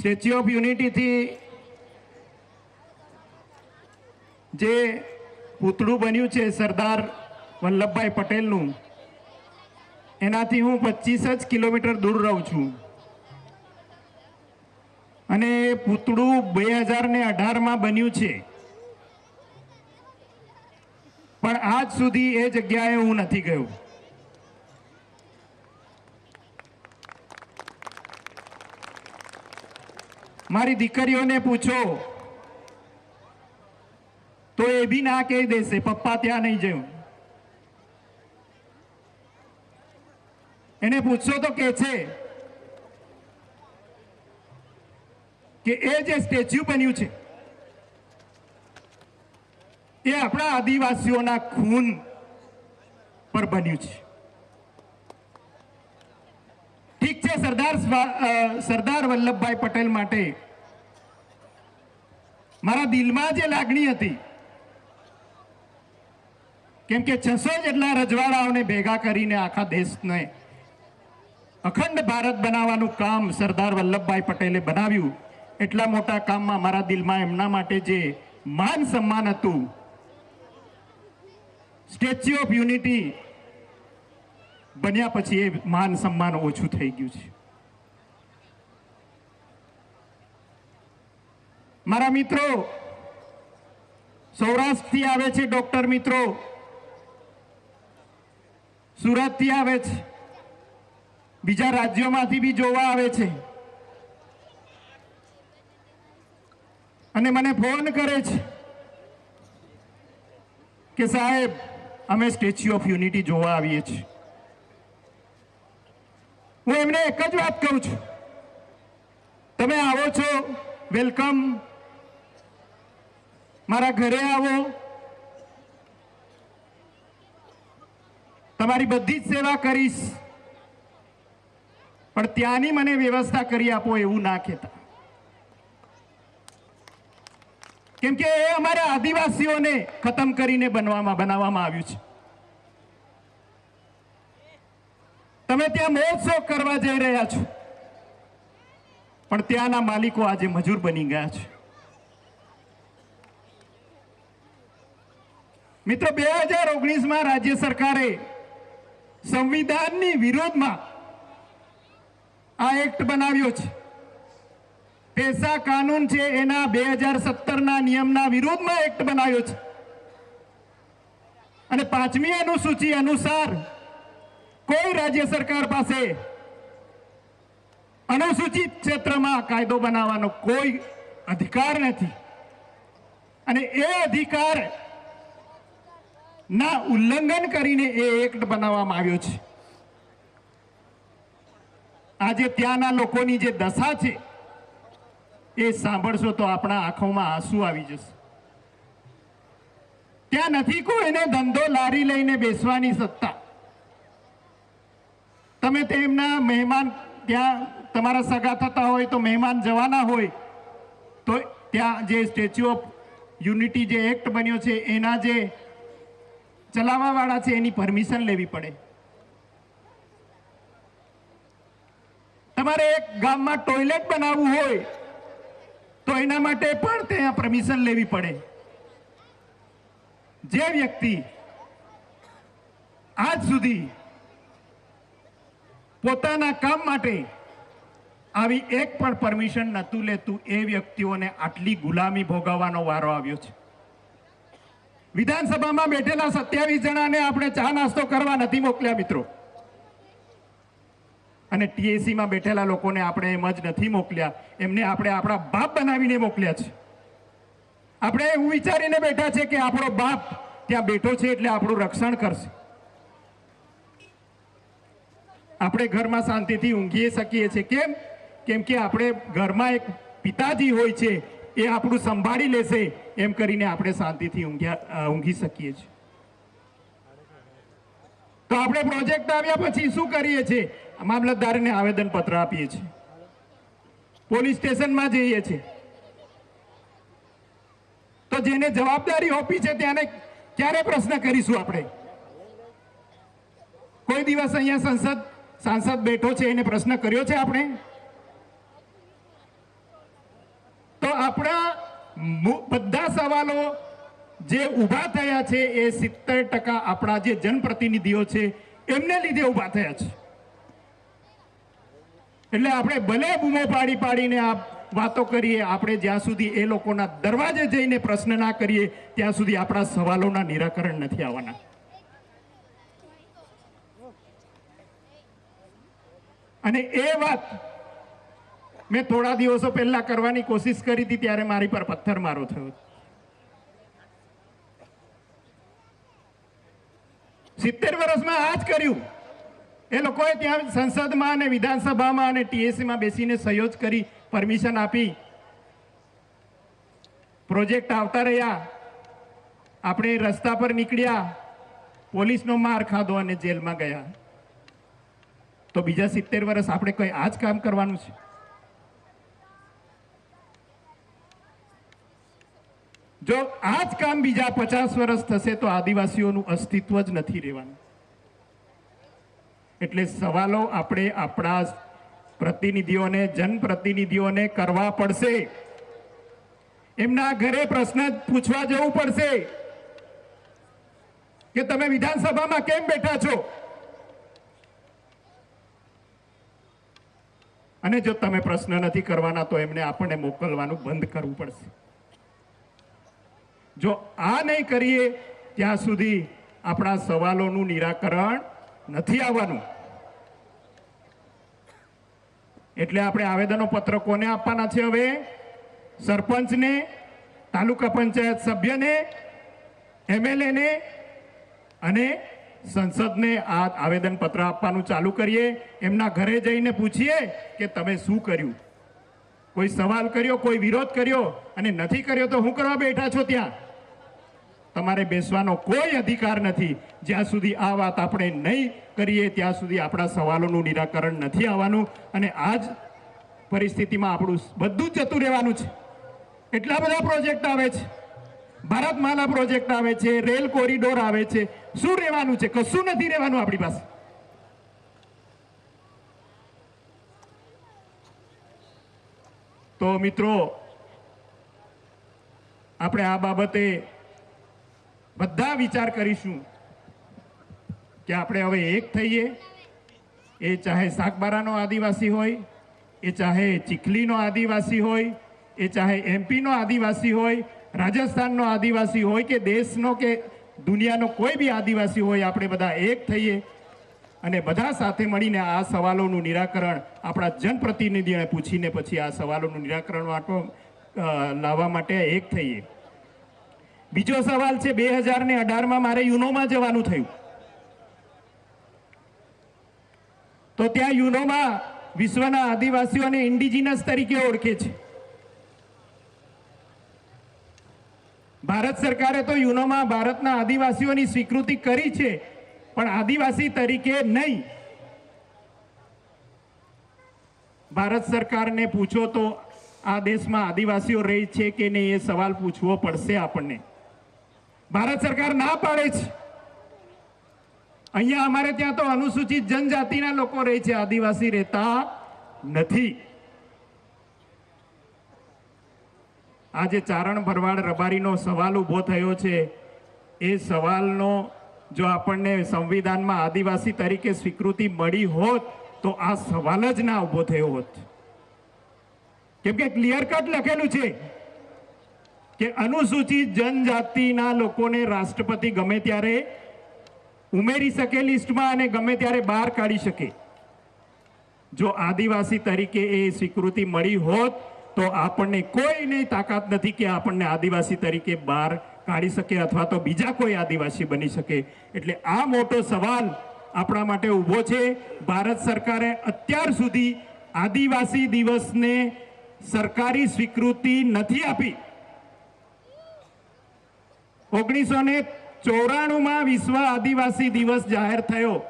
Statue of યુનિટીથી જે પૂતળું બન્યું છે સરદાર વલ્લભભાઈ પટેલનું, એનાથી હું પચીસ જ કિલોમીટર દૂર રહું છું. અને એ પૂતળું બે હજાર ને અઢારમાં બન્યું છે. પણ આજ સુધી એ જગ્યાએ હું નથી ગયો. મારી દીકરીઓને પૂછો. તો એ બી ના કહી દેશે, પપ્પા ત્યાં નહીં જયું. એને પૂછશો તો કે છે કે એ જે સ્ટેચ્યુ બન્યું છે, એ આપણા આદિવાસીઓના ખૂન પર બન્યું છે. ઠીક સરદાર સરદાર વલ્લભભાઈ પટેલ માટે મારા દિલમાં જે લાગણી હતી, કેમ કે છસો જેટલા રજવાડાઓને ભેગા કરીને આખા દેશને અખંડ ભારત બનાવવાનું કામ સરદાર વલ્લભભાઈ પટેલે બનાવ્યું, એટલા મોટા કામમાં મારા દિલમાં એમના માટે જે માન સન્માન હતું, સ્ટેચ્યુ ઓફ યુનિટી બન્યા પછી એ માન સન્માન ઓછું થઈ ગયું છે. મારા મિત્રો, સૌરાષ્ટ્રથી આવે છે ડોક્ટર મિત્રો. સુરતથી આવે છે. બીજા રાજ્યોમાંથી બી જોવા આવે છે. અને મને ફોન કરે છે કે સાહેબ, અમે સ્ટેચ્યુ ઓફ યુનિટી જોવા આવીએ છીએ. હું એમને એક જ વાત કહું છું. તમે આવો છો, વેલકમ. મારા ઘરે આવો. તમારી બધી જ સેવા કરીશ. પણ ત્યાંની મને વ્યવસ્થા કરી આપો એવું ના કહેતા. કેમ કે એ અમારા આદિવાસીઓને ખતમ કરીને બનવામાં, બનાવવામાં આવ્યું છે. તમે ત્યાં મહોત્સવ કરવા જઈ રહ્યા છો. પણ ત્યાંના માલિકો આજે મજૂર બની ગયા છે. મિત્રો, બે હજાર ઓગણીસમાં રાજ્ય સરકારે સંવિધાનની વિરોધમાં આ એક્ટ બનાવ્યો છે. પેસા કાનૂન છે એના બે હજાર સત્તરના નિયમના વિરોધમાં એક્ટ બનાવ્યો છે. અને પાંચમી અનુસૂચિ અનુસાર કોઈ રાજ્ય સરકાર પાસે અનુસૂચિત ક્ષેત્રમાં કાયદો બનાવવાનો કોઈ અધિકાર નથી. અને એ અધિકાર ના ઉલ્લંઘન કરીને એ એક્ટ બનાવવામાં આવ્યો છે. આજે ત્યાંના લોકોની જે દશા છે, એ સાંભળશો તો આપણા આંખોમાં આંસુ આવી જશે. ત્યાં નથી કોઈને ધંધો લારી લઈને બેસવાની સત્તા. તમે તેમના મહેમાન ત્યાં તમારા સગા થતા હોય તો મહેમાન જવાના હોય, તો ત્યાં જે સ્ટેચ્યુ ઓફ યુનિટી જે એક્ટ બન્યો છે, એના જે ચલાવવાવાળા છે, એની પરમિશન લેવી પડે. તમારે એક ગામમાં ટોયલેટ બનાવવું હોય, તો એના માટે પણ ત્યાં પરમિશન લેવી પડે. જે વ્યક્તિ આજ સુધી પોતાના કામ માટે આવી એક પણ પરમિશન નહોતું લેતું એ વ્યક્તિઓને આટલી ગુલામી ભોગવવાનો વારો આવ્યો છે. વિધાનસભામાં બેઠેલા સત્યાવીસ જણાને આપણે ચા નાસ્તો કરવા નથી મોકલ્યા, મિત્રો. અને ટીએસીમાં બેઠેલા લોકોને આપણે એમ જ નથી મોકલ્યા. એમને આપણે આપણા બાપ બનાવીને મોકલ્યા છે. આપણે એવું વિચારીને બેઠા છે કે આપણો બાપ ત્યાં બેઠો છે એટલે આપણું રક્ષણ કરશે. આપણે ઘરમાં શાંતિથી ઊંઘી શકીએ છીએ. કેમ? કેમ કે આપણે ઘરમાં એક પિતાજી હોય છે, એ આપણું સંભાળી લેશે, એમ કરીને આપણે શાંતિથી ઊંઘ્યા ઊંઘી શકીએ છીએ. તો આપણે પ્રોજેક્ટ આવ્યા પછી શું કરીએ છીએ? મામલતદારને આવેદનપત્ર આપીએ છીએ. પોલીસ સ્ટેશનમાં જઈએ છીએ. તો જેને જવાબદારી આપી છે ત્યાંને ક્યારે પ્રશ્ન કરીશું આપણે? કોઈ દિવસ અહીંયા સંસદ સાંસદ બેઠો છે એને પ્રશ્ન કર્યો છે આપણે? તો મુ- બધા સવાલો જે ઊભા થયા છે એ સિત્તેર ટકા આપણા જે જનપ્રતિનિધિઓ છે એમને લીધે ઊભા થયા છે. એટલે આપણે ભલે બૂમો પાડી પાડીને આ વાતો કરીએ, આપણે જ્યાં સુધી એ લોકોના દરવાજે જઈને પ્રશ્ન ના કરીએ, ત્યાં સુધી આપણા સવાલોના નિરાકરણ નથી આવવાના. અને એ વાત મેં થોડા દિવસો પહેલા કરવાની કોશિશ કરી હતી, ત્યારે મારી પર પથ્થર મારો થયો સિત્તેર વર્ષમાં આ જ કર્યું. એ લોકોએ ત્યાં સંસદમાં અને વિધાનસભામાં અને ટીએસસીમાં બેસીને સહયોગ કરી, પરમિશન આપી. પ્રોજેક્ટ આવતા રહ્યા. આપણે રસ્તા પર નીકળ્યા. પોલીસનો માર ખાધો અને જેલમાં ગયા. તો બીજા સિત્તેર વર્ષ આપણે કઈ આ જ કામ કરવાનું છે? જો આ જ કામ બીજા પચાસ વર્ષ થશે તો આદિવાસીઓનું અસ્તિત્વ જ નથી રહેવાનું. એટલે સવાલો આપણે આપણા પ્રતિનિધિઓને, જનપ્રતિનિધિઓને કરવા પડશે. એમના ઘરે પ્રશ્ન પૂછવા જવું પડશે કે તમે વિધાનસભામાં કેમ બેઠા છો? અને જો તમે પ્રશ્ન નથી કરવાના, તો એમને આપણને મોકલવાનું બંધ કરવું પડશે. જો આ નહીં કરીએ, ત્યાં સુધી આપણા સવાલોનું નિરાકરણ નથી આવવાનું. એટલે આપણે આવેદનો પત્ર કોને આપવાના છે હવે? સરપંચને, તાલુકા પંચાયત સભ્યને, એમએલએને અને સંસદને આ આવેદન પત્ર આપવાનું ચાલુ કરીએ. એમના ઘરે જઈને પૂછીએ કે તમે શું કર્યું? કોઈ સવાલ કર્યો, કોઈ વિરોધ કર્યો? અને નથી કર્યો તો હું કરવા બેઠા છો ત્યાં? તમારે બેસવાનો કોઈ અધિકાર નથી. જ્યાં સુધી આ વાત આપણે નહીં કરીએ, ત્યાં સુધી આપણા સવાલોનું નિરાકરણ નથી આવવાનું. અને આ જ પરિસ્થિતિમાં આપણું બધું જ જતું રહેવાનું છે. એટલા બધા પ્રોજેક્ટ આવે છે. ભારતમાલા પ્રોજેક્ટ આવે છે રેલ કોરિડોર આવે છે. શું રહેવાનું છે? કશું નથી રહેવાનું આપણી પાસે. તો મિત્રો, આપણે આ બાબતે બધા વિચાર કરીશું કે આપણે હવે એક થઈએ. એ ચાહે સાગબારાનો આદિવાસી હોય, એ ચાહે ચીખલીનો આદિવાસી હોય, એ ચાહે એમપીનો આદિવાસી હોય રાજસ્થાનનો આદિવાસી હોય કે દેશનો કે દુનિયાનો કોઈ બી આદિવાસી હોય, આપણે બધા એક થઈએ. અને બધા સાથે મળીને આ સવાલોનું નિરાકરણ આપણા જનપ્રતિનિધિઓને પૂછીને પછી આ સવાલોનું નિરાકરણ માટે લાવવા માટે એક થઈએ. બીજો સવાલ છે, બે હજાર ને અઢારમાં મારે યુનોમાં જવાનું થયું. તો ત્યાં યુનોમાં વિશ્વના આદિવાસીઓને ઇન્ડિજિનસ તરીકે ઓળખે છે. ભારત સરકારે તો યુનોમાં ભારતના આદિવાસીઓની સ્વીકૃતિ કરી છે, પણ આદિવાસી તરીકે નહીં. ભારત સરકારને પૂછો તો આ દેશમાં આદિવાસીઓ રહે છે કે નહીં એ સવાલ પૂછવો પડશે આપણને. ભારત સરકાર ના પાડે છે. અહીંયા અમારે ત્યાં તો અનુસૂચિત જનજાતિના લોકો રહે છે, આદિવાસી રહેતા નથી. આજે ચારણ ભરવાડ રબારીનો સવાલ ઊભો થયો છે. એ સવાલનો જો આપણને સંવિધાનમાં આદિવાસી તરીકે સ્વીકૃતિ મળી હોત, તો આ સવાલ જ ના ઊભો થયો હોત. કેમ કે ક્લિયર કટ લખેલું છે કે અનુસૂચિત જનજાતિના લોકોને રાષ્ટ્રપતિ ગમે ત્યારે ઉમેરી શકે લિસ્ટમાં અને ગમે ત્યારે બહાર કાઢી શકે. જો આદિવાસી તરીકે એ સ્વીકૃતિ મળી હોત તો આપણને કોઈની તાકાત નથી કે આપણને આદિવાસી તરીકે બહાર કાઢી શકે અથવા તો બીજા કોઈ આદિવાસી બની શકે. એટલે આ મોટો સવાલ આપણા માટે ઊભો છે. ભારત સરકારે અત્યાર સુધી આદિવાસી દિવસને સરકારી સ્વીકૃતિ નથી આપી. ઓગણીસો ને ચોરાણુંમાં વિશ્વ આદિવાસી દિવસ જાહેર થયો.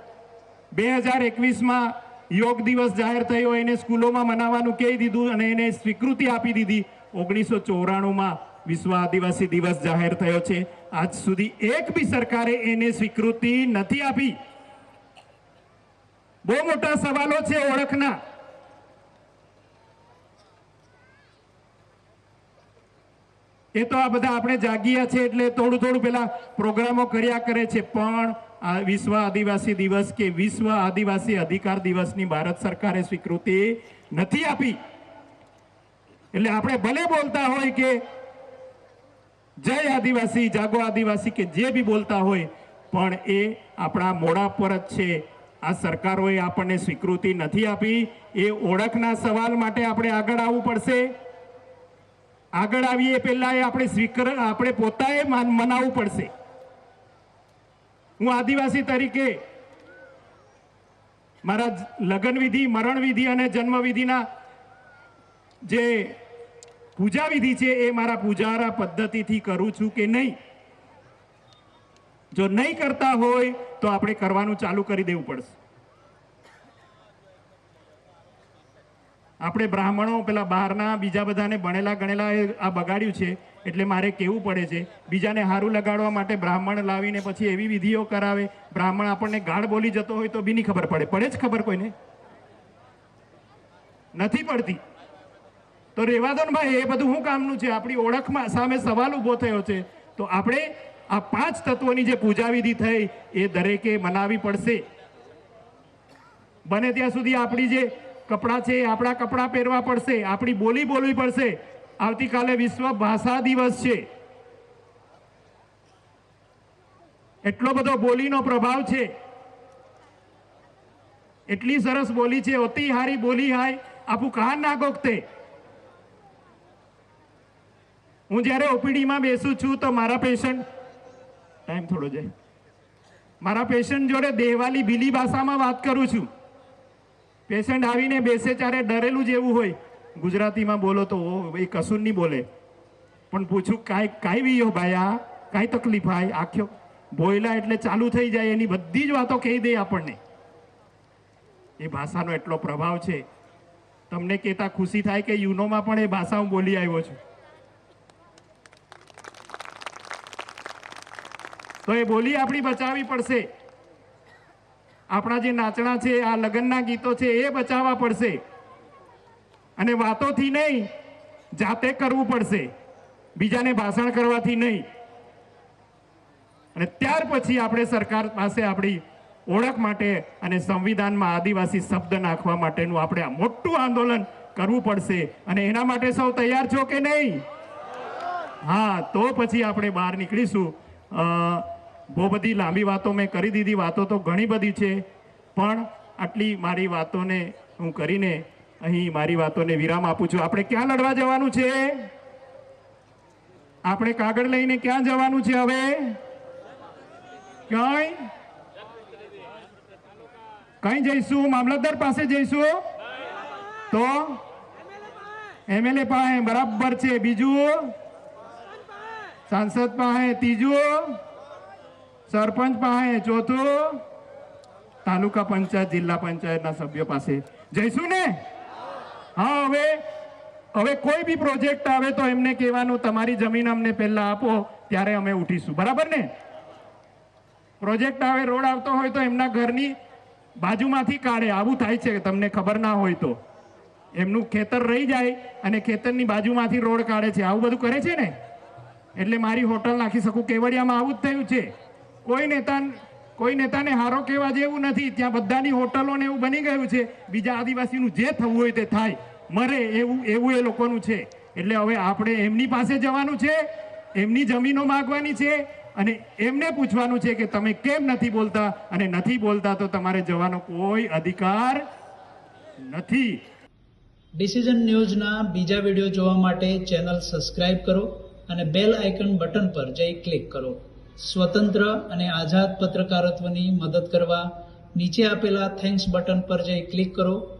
બે હજાર એકવીસમાં યોગ દિવસ જાહેર થયો, એને સ્કૂલોમાં મનાવવાનું કહી દીધું અને એને સ્વીકૃતિ આપી દીધી. ઓગણીસો ચોરાણુંમાં વિશ્વ આદિવાસી દિવસ જાહેર થયો છે. આજ સુધી એક બી સરકારે એને સ્વીકૃતિ નથી આપી. બહુ મોટા સવાલો છે ઓળખના. એ તો આ બધા આપણે જાગીયા છે એટલે થોડું થોડું પેલા પ્રોગ્રામો કર્યા કરે છે, પણ આ વિશ્વ આદિવાસી દિવસ કે વિશ્વ આદિવાસી અધિકાર દિવસની ભારત સરકારે સ્વીકૃતિ નથી આપી. એટલે આપણે ભલે બોલતા હોય કે જય આદિવાસી, જાગો આદિવાસી કે જે બી બોલતા હોય, પણ એ આપણા મોડા પર જ છે. આ સરકારોએ આપણને સ્વીકૃતિ નથી આપી. એ ઓળખના સવાલ માટે આપણે આગળ આવવું પડશે. આગળ આવીએ પહેલાં એ આપણે સ્વીકાર આપણે પોતાએ માન- મનાવવું પડશે. હું આદિવાસી તરીકે મારા લગ્નવિધિ લગ્ન વિધિ, મરણ વિધિ અને જન્મવિધિના જે પૂજા વિધિ છે એ મારા પૂજારા પદ્ધતિથી કરું છું કે નહીં? જો નહીં કરતા હોય તો આપણે કરવાનું ચાલુ કરી દેવું પડશે. આપણે બ્રાહ્મણો પેલા બહારના બીજા બધાને ભણેલા ગણેલા એ આ બગાડ્યું છે. એટલે મારે કેવું પડે છે? બીજાને હારું લગાડવા માટે બ્રાહ્મણ લાવીને પછી એવી વિધિઓ કરાવે, બ્રાહ્મણ આપણને ગાળ બોલી જતો હોય તો બી નહીં ખબર પડે. પડે જ ખબર કોઈને? નથી પડતી. તો રેવા દો ભાઈ, એ બધું શું કામનું છે? આપણી ઓળખમાં સામે સવાલ ઊભો થયો છે. તો આપણે આ પાંચ તત્વોની જે પૂજા વિધિ થઈ, એ દરેકે મનાવી પડશે. બને ત્યાં સુધી આપણી જે કપડાં છે આપણા કપડાં પહેરવા પડશે. આપણી બોલી બોલવી પડશે. આવતીકાલે વિશ્વ ભાષા દિવસ છે. એટલો બધો બોલીનો પ્રભાવ છે. એટલી સરસ બોલી છે, અતિ હારી બોલી હાય, આપું કહાન ના ગોખતે. હું જ્યારે ઓપીડીમાં બેસું છું તો મારા પેશન્ટ ટાઈમ થોડો જાય. મારા પેશન્ટ જોડે દેહવાલી ભીલી ભાષામાં વાત કરું છું. પેશન્ટ આવીને બેસે ત્યારે ડરેલું જેવું હોય. ગુજરાતીમાં બોલો તો એ કશું નહીં બોલે. પણ પૂછું કાંઈ કાંઈ બી ભાઈ આ? કાંઈ તકલીફ આય આખ્યો બોયલા એટલે ચાલુ થઈ જાય, એની બધી જ વાતો કહી દે આપણને. એ ભાષાનો એટલો પ્રભાવ છે. તમને કહેતા ખુશી થાય કે યુનોમાં પણ એ ભાષા હું બોલી આવ્યો છું. તો એ બોલી આપણી બચાવવી પડશે. આપણા જે નાચણા છે, આ લગ્નના ગીતો છે, એ બચાવવા પડશે. અને વાતોથી નહીં, જાતે કરવું પડશે, બીજાને ભાષણ કરવાથી નહીં. અને ત્યાર પછી આપણે સરકાર પાસે આપણી ઓળખ માટે અને સંવિધાનમાં આદિવાસી શબ્દ નાખવા માટેનું આપણે આ મોટું આંદોલન કરવું પડશે. અને એના માટે સૌ તૈયાર છો કે નહીં? હા, તો પછી આપણે બહાર નીકળીશું. બહુ બધી લાંબી વાતો મેં કરી દીધી, વાતો તો ઘણી બધી છે, પણ આટલી મારી વાતોને હું કરીને અહીં મારી વાતોને વિરામ આપું છું. આપણે ક્યાં લડવા જવાનું છે? આપણે કાગળ લઈને ક્યાં જવાનું છે હવે? કઈ? કઈ જઈશું? મામલતદાર પાસે જઈશું? તો? એમએલએ પાસે. બરાબર છે. બીજું? સાંસદ પાસે. ત્રીજું? સરપંચ પાસે. ચોથું? તાલુકા પંચાયત, જિલ્લા પંચાયતના સભ્યો પાસે. જઈશું ને? હા, હવે હવે કોઈ બી પ્રોજેક્ટ આવે તો એમને કહેવાનું, તમારી જમીન અમને પહેલા આપો, ત્યારે અમે ઉઠીશું. બરાબર ને? પ્રોજેક્ટ આવે, રોડ આવતો હોય તો એમના ઘરની બાજુમાંથી કાઢે. આવું થાય છે, તમને ખબર ના હોય તો. એમનું ખેતર રહી જાય અને ખેતરની બાજુમાંથી રોડ કાઢે છે. આવું બધું કરે છે ને? એટલે મારી હોટલ નાખી શકું. કેવડિયામાં આવું જ થયું છે. કોઈ નેતા કોઈ નેતાને હારો કહેવા જેવું નથી. ત્યાં બધાની હોટલો ને એવું બની ગયું છે. બીજા આદિવાસીનું જે થવું હોય તે થાય. મરે એવું એવું એ લોકોનું છે. એટલે હવે આપણે એમની પાસે જવાનું છે, એમની જમીનો માગવાની છે અને એમને પૂછવાનું છે કે તમે કેમ નથી બોલતા? અને નથી બોલતા તો તમારે જવાનો કોઈ અધિકાર નથી. ડિસિઝન ન્યૂઝના બીજા વીડિયો જોવા માટે ચેનલ સબસ્ક્રાઇબ કરો અને બેલ આઇકન બટન પર જઈ ક્લિક કરો. સ્વતંત્ર અને આઝાદ પત્રકારત્વની મદદ કરવા નીચે આપેલા થેન્ક્સ બટન પર જઈ ક્લિક કરો.